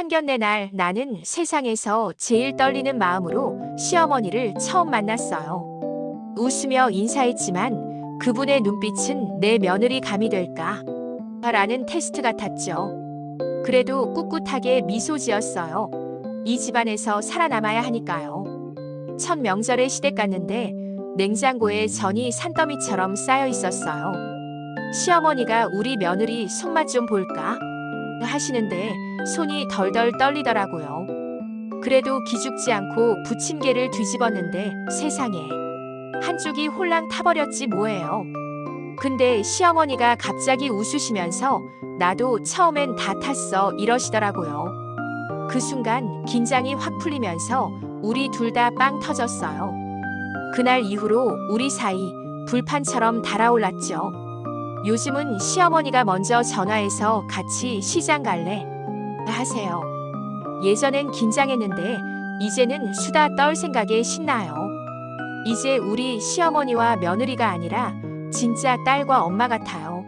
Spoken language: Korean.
상견례 날 나는 세상에서 제일 떨리는 마음으로 시어머니를 처음 만났어요. 웃으며 인사했지만 그분의 눈빛은 내 며느리 감이 될까? 라는 테스트 같았죠. 그래도 꿋꿋하게 미소 지었어요. 이 집안에서 살아남아야 하니까요. 첫 명절에 시댁 갔는데 냉장고에 전이 산더미처럼 쌓여 있었어요. 시어머니가 우리 며느리 손맛 좀 볼까? 하시는데 손이 덜덜 떨리더라고요. 그래도 기죽지 않고 부침개를 뒤집었는데 세상에 한쪽이 홀랑 타버렸지 뭐예요. 근데 시어머니가 갑자기 웃으시면서 나도 처음엔 다 탔어 이러시더라고요. 그 순간 긴장이 확 풀리면서 우리 둘 다 빵 터졌어요. 그날 이후로 우리 사이 불판처럼 달아올랐죠. 요즘은 시어머니가 먼저 전화해서 같이 시장 갈래? 하세요. 예전엔 긴장했는데 이제는 수다 떨 생각에 신나요. 이제 우리 시어머니와 며느리가 아니라 진짜 딸과 엄마 같아요.